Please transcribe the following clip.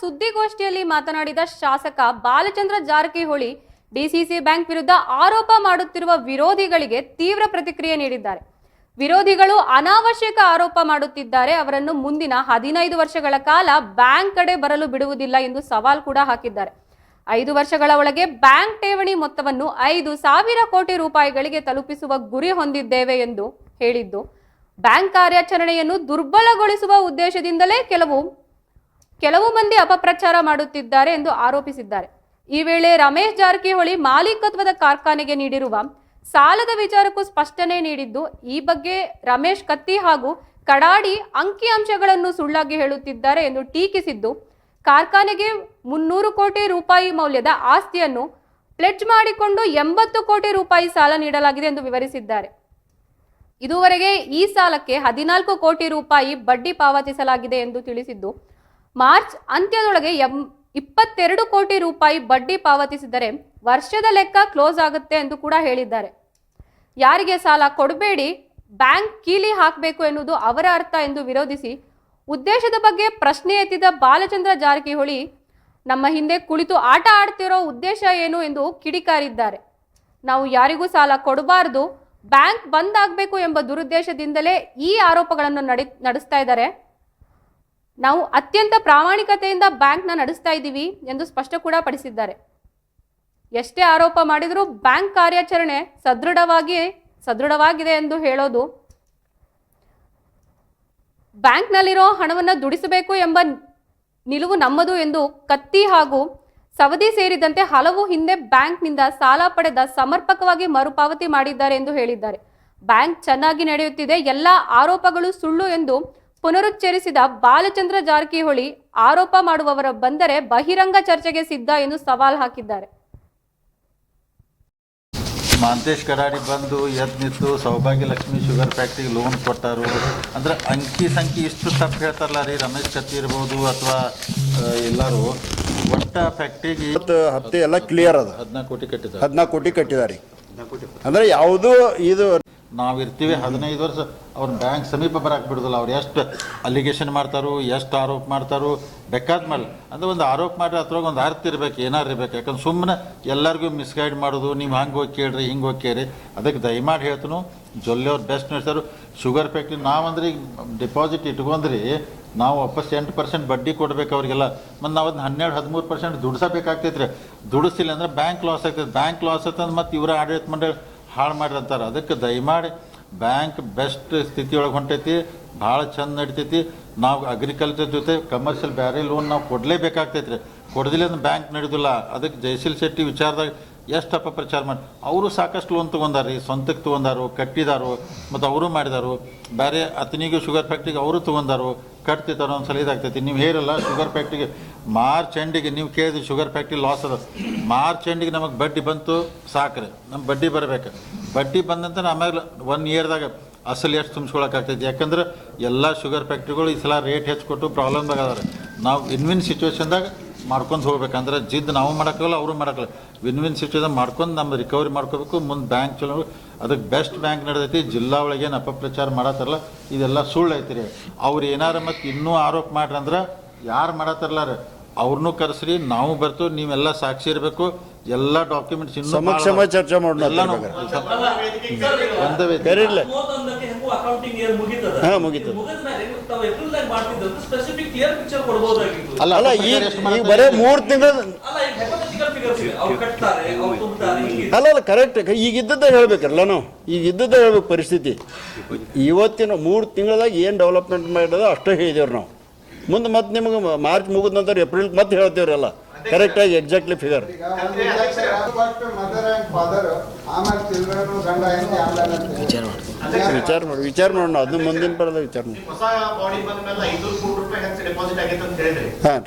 ಸುದ್ದಿಗೋಷ್ಠಿಯಲ್ಲಿ ಮಾತನಾಡಿದ ಶಾಸಕ ಬಾಲಚಂದ್ರ ಜಾರಕಿಹೊಳಿ, ಡಿಸಿಸಿ ಬ್ಯಾಂಕ್ ವಿರುದ್ಧ ಆರೋಪ ಮಾಡುತ್ತಿರುವ ವಿರೋಧಿಗಳಿಗೆ ತೀವ್ರ ಪ್ರತಿಕ್ರಿಯೆ ನೀಡಿದ್ದಾರೆ. ವಿರೋಧಿಗಳು ಅನಾವಶ್ಯಕ ಆರೋಪ ಮಾಡುತ್ತಿದ್ದಾರೆ. ಅವರನ್ನು ಮುಂದಿನ ಹದಿನೈದು ವರ್ಷಗಳ ಕಾಲ ಬ್ಯಾಂಕ್ ಕಡೆ ಬರಲು ಬಿಡುವುದಿಲ್ಲ ಎಂದು ಸವಾಲ್ ಕೂಡ ಹಾಕಿದ್ದಾರೆ. ಐದು ವರ್ಷಗಳ ಒಳಗೆ ಬ್ಯಾಂಕ್ ಠೇವಣಿ ಮೊತ್ತವನ್ನು ಐದು ಸಾವಿರ ಕೋಟಿ ರೂಪಾಯಿಗಳಿಗೆ ತಲುಪಿಸುವ ಗುರಿ ಹೊಂದಿದ್ದೇವೆ ಎಂದು ಹೇಳಿದ್ದು, ಬ್ಯಾಂಕ್ ಕಾರ್ಯಾಚರಣೆಯನ್ನು ದುರ್ಬಲಗೊಳಿಸುವ ಉದ್ದೇಶದಿಂದಲೇ ಕೆಲವು ಕೆಲವು ಮಂದಿ ಅಪಪ್ರಚಾರ ಮಾಡುತ್ತಿದ್ದಾರೆ ಎಂದು ಆರೋಪಿಸಿದ್ದಾರೆ. ಈ ವೇಳೆ ರಮೇಶ್ ಜಾರಕಿಹೊಳಿ ಮಾಲೀಕತ್ವದ ಕಾರ್ಖಾನೆಗೆ ನೀಡಿರುವ ಸಾಲದ ವಿಚಾರಕ್ಕೂ ಸ್ಪಷ್ಟನೆ ನೀಡಿದ್ದು, ಈ ಬಗ್ಗೆ ರಮೇಶ್ ಕತ್ತಿ ಹಾಗೂ ಕಡಾಡಿ ಅಂಕಿಅಂಶಗಳನ್ನು ಸುಳ್ಳಾಗಿ ಹೇಳುತ್ತಿದ್ದಾರೆ ಎಂದು ಟೀಕಿಸಿದ್ದು, ಕಾರ್ಖಾನೆಗೆ ಮುನ್ನೂರು ಕೋಟಿ ರೂಪಾಯಿ ಮೌಲ್ಯದ ಆಸ್ತಿಯನ್ನು ಪ್ಲೆಡ್ಜ್ ಮಾಡಿಕೊಂಡು ಎಂಬತ್ತು ಕೋಟಿ ರೂಪಾಯಿ ಸಾಲ ನೀಡಲಾಗಿದೆ ಎಂದು ವಿವರಿಸಿದ್ದಾರೆ. ಇದುವರೆಗೆ ಈ ಸಾಲಕ್ಕೆ ಹದಿನಾಲ್ಕು ಕೋಟಿ ರೂಪಾಯಿ ಬಡ್ಡಿ ಪಾವತಿಸಲಾಗಿದೆ ಎಂದು ತಿಳಿಸಿದ್ದು ಮಾರ್ಚ್ ಅಂತ್ಯದೊಳಗೆ ಎಂ ಇಪ್ಪತ್ತೆರಡು ಕೋಟಿ ರೂಪಾಯಿ ಬಡ್ಡಿ ಪಾವತಿಸಿದರೆ ವರ್ಷದ ಲೆಕ್ಕ ಕ್ಲೋಸ್ ಆಗುತ್ತೆ ಎಂದು ಕೂಡ ಹೇಳಿದ್ದಾರೆ. ಯಾರಿಗೆ ಸಾಲ ಕೊಡಬೇಡಿ, ಬ್ಯಾಂಕ್ ಕೀಲಿ ಹಾಕಬೇಕು ಎನ್ನುವುದು ಅವರ ಅರ್ಥ ಎಂದು ವಿರೋಧಿಸಿ ಉದ್ದೇಶದ ಬಗ್ಗೆ ಪ್ರಶ್ನೆ ಎತ್ತಿದ ಬಾಲಚಂದ್ರ ಜಾರಕಿಹೊಳಿ, ನಮ್ಮ ಹಿಂದೆ ಕುಳಿತು ಆಟ ಆಡ್ತಿರೋ ಉದ್ದೇಶ ಏನು ಎಂದು ಕಿಡಿಕಾರಿದ್ದಾರೆ. ನಾವು ಯಾರಿಗೂ ಸಾಲ ಕೊಡಬಾರದು, ಬ್ಯಾಂಕ್ ಬಂದ್ ಆಗಬೇಕು ಎಂಬ ದುರುದ್ದೇಶದಿಂದಲೇ ಈ ಆರೋಪಗಳನ್ನು ನಡೆ, ನಡೆಸ್ತಾ ಇದ್ದಾರೆ. ನಾವು ಅತ್ಯಂತ ಪ್ರಾಮಾಣಿಕತೆಯಿಂದ ಬ್ಯಾಂಕ್ನ ನಡೆಸ್ತಾ ಇದ್ದೀವಿ ಎಂದು ಸ್ಪಷ್ಟ ಕೂಡ ಪಡಿಸಿದ್ದಾರೆ. ಎಷ್ಟೇ ಆರೋಪ ಮಾಡಿದರೂ ಬ್ಯಾಂಕ್ ಕಾರ್ಯಾಚರಣೆ ಸದೃಢವಾಗಿ, ಸದೃಢವಾಗಿದೆ ಎಂದು ಹೇಳೋದು ಬ್ಯಾಂಕ್ನಲ್ಲಿರೋ ಹಣವನ್ನು ದುಡಿಸಬೇಕು ಎಂಬ ನಿಲುವು ನಮ್ಮದು ಎಂದು ಕತ್ತಿ ಹಾಗೂ ಸವದಿ ಸೇರಿದಂತೆ ಹಲವು ಹಿಂದೆ ಬ್ಯಾಂಕ್ನಿಂದ ಸಾಲ ಪಡೆದ ಸಮರ್ಪಕವಾಗಿ ಮರುಪಾವತಿ ಮಾಡಿದ್ದಾರೆ ಎಂದು ಹೇಳಿದ್ದಾರೆ. ಬ್ಯಾಂಕ್ ಚೆನ್ನಾಗಿ ನಡೆಯುತ್ತಿದೆ, ಎಲ್ಲ ಆರೋಪಗಳು ಸುಳ್ಳು ಎಂದು ಪುನರುಚ್ಚರಿಸಿದ ಬಾಲಚಂದ್ರ ಜಾರಕಿಹೊಳಿ ಆರೋಪ ಮಾಡುವವರ ಬಂದರೆ ಬಹಿರಂಗ ಚರ್ಚೆಗೆ ಸಿದ್ಧ ಎಂದು ಸವಾಲ್ ಹಾಕಿದ್ದಾರೆ. ಮಾಂತೇಶ್ ಕರಾಡಿ ಬಂದು ಎದ್ದು ನಿಂತು ಸೌಭಾಗ್ಯ ಲಕ್ಷ್ಮಿ ಶುಗರ್ ಫ್ಯಾಕ್ಟ್ರಿಗೆ ಲೋನ್ ಕೊಟ್ಟಾರು. ಅಂದ್ರೆ ಅಂಕಿ ಸಂಖ್ಯೆ ಇಷ್ಟು ತಪ್ಪು ಹೇಳ್ತಾರಲ್ಲ ರೀ ರಮೇಶ್ ಕತ್ತಿ ಇರ್ಬೋದು ಅಥವಾ ಎಲ್ಲರೂ. ಒಟ್ಟ ಫ್ಯಾಕ್ಟ್ರಿಗೆ ಇವತ್ತು ಹತ್ತಿ ಎಲ್ಲ ಕ್ಲಿಯರ್ ಅದ. ಹದಿನಾಲ್ಕು ಕೋಟಿ ಕಟ್ಟಿದ ಹದಿನಾಲ್ಕು ಕೋಟಿ ಕಟ್ಟಿದ್ದಾರೆ. ಅಂದ್ರೆ ಯಾವುದು ಇದು ನಾವು ಇರ್ತೀವಿ ಹದಿನೈದು ವರ್ಷ. ಅವ್ರನ್ನ ಬ್ಯಾಂಕ್ ಸಮೀಪ ಬರಕ್ಕೆ ಬಿಡೋದಿಲ್ಲ. ಅವ್ರು ಎಷ್ಟು ಅಲಿಗೇಷನ್ ಮಾಡ್ತಾರೋ, ಎಷ್ಟು ಆರೋಪ ಮಾಡ್ತಾರೋ ಬೇಕಾದ ಮೇಲೆ ಅಂದ್ರೆ ಒಂದು ಆರೋಪ ಮಾಡಿ ಅದ್ರೊಳಗೆ ಒಂದು ಅರ್ಥ ಇರಬೇಕು, ಏನಾರು ಇರಬೇಕು. ಯಾಕಂದ್ರೆ ಸುಮ್ಮನೆ ಎಲ್ಲರಿಗೂ ಮಿಸ್ಗೈಡ್ ಮಾಡೋದು, ನೀವು ಹಂಗೆ ಹೋಗಿ ಕೇಳ್ರಿ, ಹಿಂಗೆ ಹೋಗಿ ಕೇಳ್ರಿ. ಅದಕ್ಕೆ ದಯಮಾಡಿ ಹೇಳ್ತನು, ಜೊಲ್ಲೆ ಅವ್ರು ಬೆಸ್ಟ್ ನಡೆಸ್ತಾರೆ ಶುಗರ್ ಫ್ಯಾಕ್ಟ್ರಿ ನಾವಂದ್ರೆ ಈಗ ಡಿಪಾಸಿಟ್ ಇಟ್ಕೊಂಡ್ರಿ, ನಾವು ವಾಪಸ್ ಎಂಟು ಪರ್ಸೆಂಟ್ ಬಡ್ಡಿ ಕೊಡಬೇಕು ಅವರಿಗೆಲ್ಲ. ಮತ್ತು ನಾವು ಅದನ್ನ ಹನ್ನೆರಡು, ಹದಿಮೂರು ಪರ್ಸೆಂಟ್ ದುಡ್ಸಬೇಕಾಗ್ತೈತೆ ರೀ ದುಡಿಸಿಲ್ಲ ಅಂದ್ರೆ ಬ್ಯಾಂಕ್ ಲಾಸ್ ಆಗ್ತೈತೆ. ಬ್ಯಾಂಕ್ ಲಾಸ್ ಆಗ್ತದೆ ಮತ್ತು ಇವರ ಆಡಳಿತ ಮಂಡಳಿ ಹಾಳು ಮಾಡಿರಂತಾರೆ ಅದಕ್ಕೆ ದಯಮಾಡಿ ಬ್ಯಾಂಕ್ ಬೆಸ್ಟ್ ಸ್ಥಿತಿಯೊಳಗೆ ಹೊಂಟೈತಿ, ಭಾಳ ಚಂದ ನಡಿತೈತಿ. ನಾವು ಅಗ್ರಿಕಲ್ಚರ್ ಜೊತೆ ಕಮರ್ಷಿಯಲ್ ಬೇರೆ ಲೋನ್ ನಾವು ಕೊಡಲೇಬೇಕಾಗ್ತೈತಿ ರೀ ಕೊಡದಿಲ್ಲ ಬ್ಯಾಂಕ್ ನಡೆದಿಲ್ಲ. ಅದಕ್ಕೆ ಜಯಶೀಲ್ ಶೆಟ್ಟಿ ವಿಚಾರದಾಗ ಎಷ್ಟು ಪ್ರಚಾರ ಮಾಡಿ ಅವರು ಸಾಕಷ್ಟು ಲೋನ್ ತೊಗೊಂಡಾರಿ ಸ್ವಂತಕ್ಕೆ ತೊಗೊಂಡಾರು, ಕಟ್ಟಿದಾರು, ಮತ್ತು ಅವರು ಮಾಡಿದಾರು. ಬೇರೆ ಅತನಿಗೂ ಶುಗರ್ ಫ್ಯಾಕ್ಟ್ರಿಗೆ ಅವರು ತೊಗೊಂಡಾರು ಕಟ್ತಿದ್ದಾರೋ ಒಂದು ಸಲ ಇದಾಗ್ತೈತಿ. ನೀವು ಹೇರಲ್ಲ ಶುಗರ್ ಫ್ಯಾಕ್ಟ್ರಿಗೆ ಮಾರ್ಚ್ ಎಂಡಿಗೆ ನೀವು ಕೇಳಿದ್ರಿ ಶುಗರ್ ಫ್ಯಾಕ್ಟ್ರಿ ಲಾಸ್ ಅದ. ಮಾರ್ಚ್ ಎಂಡಿಗೆ ನಮಗೆ ಬಡ್ಡಿ ಬಂತು, ಸಾಕ್ರಿ. ನಮ್ಮ ಬಡ್ಡಿ ಬರಬೇಕು. ಬಡ್ಡಿ ಬಂದಂತ ಆಮೇಲೆ ಒನ್ ಇಯರ್ದಾಗ ಅಸಲು ಎಷ್ಟು ತುಂಬಿಸ್ಕೊಳಕ್ಕಾಗ್ತೈತಿ ಯಾಕಂದ್ರೆ ಎಲ್ಲ ಶುಗರ್ ಫ್ಯಾಕ್ಟ್ರಿಗಳು ಈ ಸಲ ರೇಟ್ ಹೆಚ್ಚು ಕೊಟ್ಟು ಪ್ರಾಬ್ಲಮ್ದಾಗ ಅದಾರೆ ನಾವು ಇನ್ವಿನ್ ವಿನ್ ಸಿಚುವೇಶನ್ದಾಗ ಮಾಡ್ಕೊಂಡು ಹೋಗ್ಬೇಕಂದ್ರೆ ಜಿದ್ ನಾವು ಮಾಡೋಕ್ಕಲ್ಲ ಅವರು ಮಾಡೋಕ್ಕಲ್ಲ ವಿನ್ ವಿನ್ ಸಿಚುವೇಶನ್ ಮಾಡ್ಕೊಂಡು ನಮ್ಮ ರಿಕವರಿ ಮಾಡ್ಕೋಬೇಕು ಮುಂದೆ ಬ್ಯಾಂಕ್ ಚಲೋ ಅದಕ್ಕೆ ಬೆಸ್ಟ್ ಬ್ಯಾಂಕ್ ನಡೆದೈತಿ ಜಿಲ್ಲಾ ಒಳಗೆ ಏನು ಅಪಪ್ರಚಾರ ಮಾಡತ್ತಾರಲ್ಲ ಇದೆಲ್ಲ ಸುಳ್ಳು ಐತಿ ರೀ. ಅವ್ರು ಏನಾರ ಮತ್ತು ಇನ್ನೂ ಆರೋಪ ಮಾಡ್ರಿ ಅಂದ್ರೆ ಯಾರು ಮಾಡತ್ತಾರಲ್ಲ ರೀ. ಅವ್ರನ್ನೂ ಕರೆಸ್ರಿ ನಾವು ಬರ್ತು ನೀವೆಲ್ಲ ಸಾಕ್ಷಿ ಇರಬೇಕು. ಎಲ್ಲ ಡಾಕ್ಯುಮೆಂಟ್ಸ್ ಇನ್ನೂ. ಚರ್ಚೆ ಮಾಡೋಣ ಅಕೌಂಟಿಂಗ್ ಇಯರ್ ಮುಗೀತದ? ಹಾ, ಮುಗೀತದ. ಮುಗಿದ್ಮೇಲೆ ತಾವು ಏಪ್ರಿಲ್ದಾಗ ಸ್ಪೆಸಿಫಿಕ್ ಕ್ಲಿಯರ್ ಪಿಕ್ಚರ್ ಕೊಡ್ಬೋದಾಗಿತ್ತು. ಅಲ್ಲ ಅಲ್ಲ ಈಗ ಈಗ ಬರೇ ಮೂರು ತಿಂಗಳ ಅಲ್ಲ ಈಗ ಹೆಪಥೆಟಿಕಲ್ ಫಿಗರ್ಸ್ ಇದೆ ಅವ್ರು ಕಟ್ತಾರೆ ಅವ್ರು ತುಂಬ್ತಾರೆ ಹಿಂಗೆ ಅಲ್ಲ ಅಲ್ಲ ಕರೆಕ್ಟ್ ಈಗ ಇದ್ದದ್ದೇ ಹೇಳ್ಬೇಕಲ್ಲ ನಾವು. ಈಗ ಇದ್ದದ್ದೇ ಹೇಳ್ಬೇಕು ಪರಿಸ್ಥಿತಿ. ಇವತ್ತಿನ ಮೂರು ತಿಂಗಳದಾಗ ಏನು ಡೆವಲಪ್ಮೆಂಟ್ ಮಾಡಿದ ಅಷ್ಟೇ ಹೇಳಿದೇವ್ರಿ ನಾವು. ಮುಂದೆ ಮತ್ತೆ ನಿಮಗೆ ಮಾರ್ಚ್ ಮುಗಿದ ನಂತರ ಏಪ್ರಿಲ್ ಮತ್ತೆ ಹೇಳ್ತೇವ್ರಲ್ಲ. ಕರೆಕ್ಟಾಗಿ ಎಕ್ಸಾಕ್ಟ್ಲಿ ಫಿಗರ್ ವಿಚಾರ ಮಾಡಿ. ವಿಚಾರ ಮಾಡೋಣ ಅದನ್ನ ಮುಂದಿನ ಪರದ ವಿಚಾರ ಮಾಡಿ. ಹಾಂ